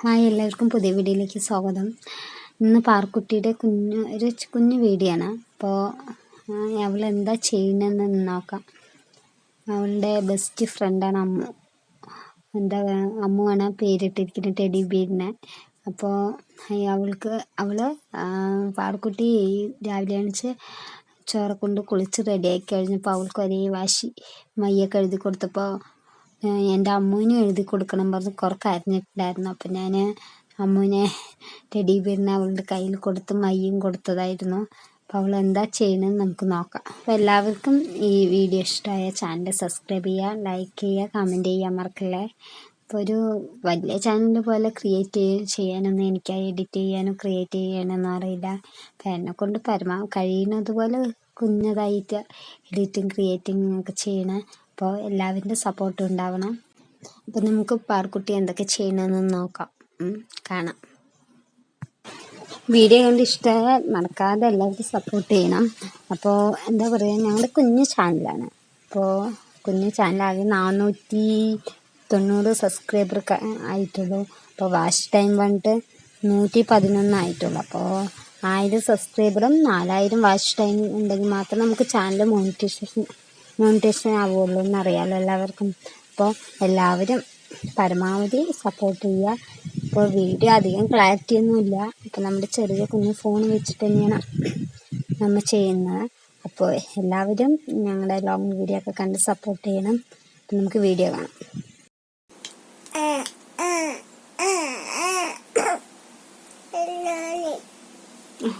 Hi എല്ലാവർക്കും പുതിയ വീഡിയോയിലേക്ക് സ്വാഗതം. ഇന്ന് പാർക്കുട്ടിയുടെ കുഞ്ഞ് ഒരു കുഞ്ഞ് വീഡിയോ ആണ് അപ്പോൾ അവൾ എന്താ ചെയ്യുന്നതെന്ന് നോക്കാം. അവളുടെ ബെസ്റ്റ് ഫ്രണ്ടാണ് അമ്മു. എന്താ അമ്മുവാണ് പേരിട്ടിരിക്കുന്നത് ടെഡി ബീഡിനെ അപ്പോൾ അവൾക്ക് അവൾ പാർക്കുട്ടി രാവിലെ അണിച്ച് ചോറ കൊണ്ട് കുളിച്ച് റെഡിയാക്കി കഴിഞ്ഞപ്പോൾ അവൾക്ക് ഒരേ വാശി മയ്യൊക്കെ എഴുതി കൊടുത്തപ്പോൾ എന്റെ അമ്മുവിനും എഴുതി കൊടുക്കണം പറഞ്ഞ് കുറെ കരഞ്ഞിട്ടുണ്ടായിരുന്നു അപ്പം ഞാൻ അമ്മുവിനെ ടെഡി ബിയറിനെ അവളുടെ കയ്യിൽ കൊടുത്ത് മയ്യും കൊടുത്തതായിരുന്നു. അപ്പോൾ അവൾ എന്താ ചെയ്യണമെന്ന് നമുക്ക് നോക്കാം. അപ്പോൾ എല്ലാവർക്കും ഈ വീഡിയോ ഇഷ്ടമായ ചാനൽ സബ്സ്ക്രൈബ് ചെയ്യുക ലൈക്ക് ചെയ്യുക കമന്റ് ചെയ്യുക മറക്കല്ലേ? അപ്പോൾ ഒരു വലിയ ചാനൽ പോലെ ക്രിയേറ്റ് ചെയ്യാനൊന്നും എനിക്ക് എഡിറ്റ് ചെയ്യാനും ക്രിയേറ്റ് ചെയ്യാനൊന്നും അറിയില്ല. അപ്പോൾ എന്നെക്കൊണ്ട് പരമാവധി കഴിയുന്നതുപോലെ കുഞ്ഞതായിട്ട് എഡിറ്റിങ് ക്രിയേറ്റിംഗ് ഒക്കെ ചെയ്യണേ. അപ്പോൾ എല്ലാവരുടെ സപ്പോർട്ടും ഉണ്ടാവണം. അപ്പോൾ നമുക്ക് പാർക്കുട്ടി എന്തൊക്കെ ചെയ്യണമെന്ന് നോക്കാം. കാണാം. വീഡിയോ കണ്ട് ഇഷ്ടമായാൽ മറക്കാതെ എല്ലാവരും സപ്പോർട്ട് ചെയ്യണം. അപ്പോൾ എന്താ പറയുക ഞങ്ങളുടെ കുഞ്ഞു ചാനലാണ് അപ്പോൾ കുഞ്ഞു ചാനലാകെ നാനൂറ്റി തൊണ്ണൂറ് സബ്സ്ക്രൈബർ ആയിട്ടുള്ളൂ. അപ്പോൾ വാച്ച് ടൈം വന്നിട്ട് നൂറ്റി പതിനൊന്ന് ആയിട്ടുള്ളൂ. അപ്പോൾ ആയിരം സബ്സ്ക്രൈബറും നാലായിരം വാച്ച് ടൈം ഉണ്ടെങ്കിൽ മാത്രം നമുക്ക് ചാനൽ മോണിറ്റൈസേഷൻ മോണിറ്റൈസേഷൻ ആവുള്ളൂ എന്നറിയാമല്ലോ എല്ലാവർക്കും. അപ്പോൾ എല്ലാവരും പരമാവധി സപ്പോർട്ട് ചെയ്യുക. ഇപ്പോൾ വീഡിയോ അധികം ക്ലാരിറ്റി ഒന്നുമില്ല അപ്പോൾ നമ്മുടെ ചെറിയ കുഞ്ഞു ഫോൺ വെച്ചിട്ട് തന്നെയാണ് നമ്മൾ ചെയ്യുന്നത്. അപ്പോൾ എല്ലാവരും ഞങ്ങളുടെ ലോങ് വീഡിയോ ഒക്കെ കണ്ട് സപ്പോർട്ട് ചെയ്യണം. നമുക്ക് വീഡിയോ കാണാം.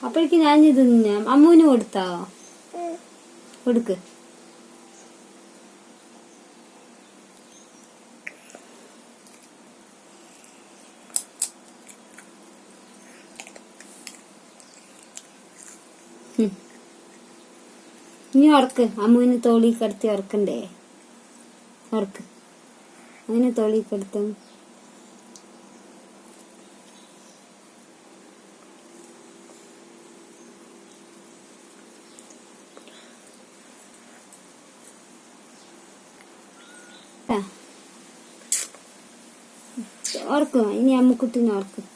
അപ്പോഴേക്ക് ഞാൻ ഇത് അമ്മൂന് കൊടുത്താ കൊടുക്ക്. ഇനി ഉറക്ക് അമ്മുവിന് തോളി കിടത്തി ഉറക്കണ്ടേ ഉറക്ക് അങ്ങനെ തോളി കിടത്തും. ഉറക്കും ഇനി അമ്മുക്കുട്ടിനെ ഉറക്കും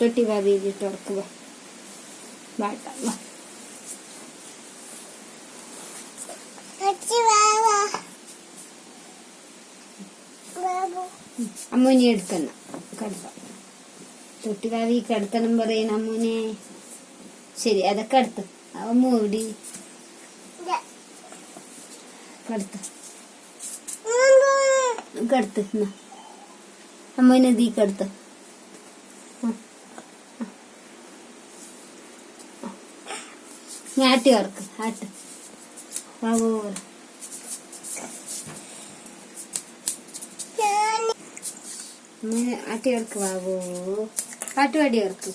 തൊട്ടി വാതിയിട്ട് ഉറക്കുക വാട്ട വാ അമ്മൂനെ എടുക്കണം. കടുത്ത തൊട്ടി വാവി കടത്തണം പറയുന്ന അമ്മൂനെ. ശരി അതൊക്കെ അടുത്ത് അമ്മ എവിടെ? കടുത്ത. കടുത്ത് എന്നാ. അമ്മൂനെ തീ കടുത്ത് ആട്ടി വർക്ക് ആട്ട് ബാബു ആട്ടി വർക്ക് വാവോ പാട്ടുപാടി വറക്ക്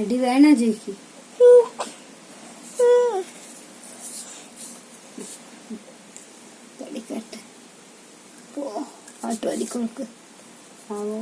അടി വേണോ ജയിക്ക്? തൊടിക്കട്ടെ പോ പാട്ട് പാടിക്കൊടുക്ക്. ആവോ.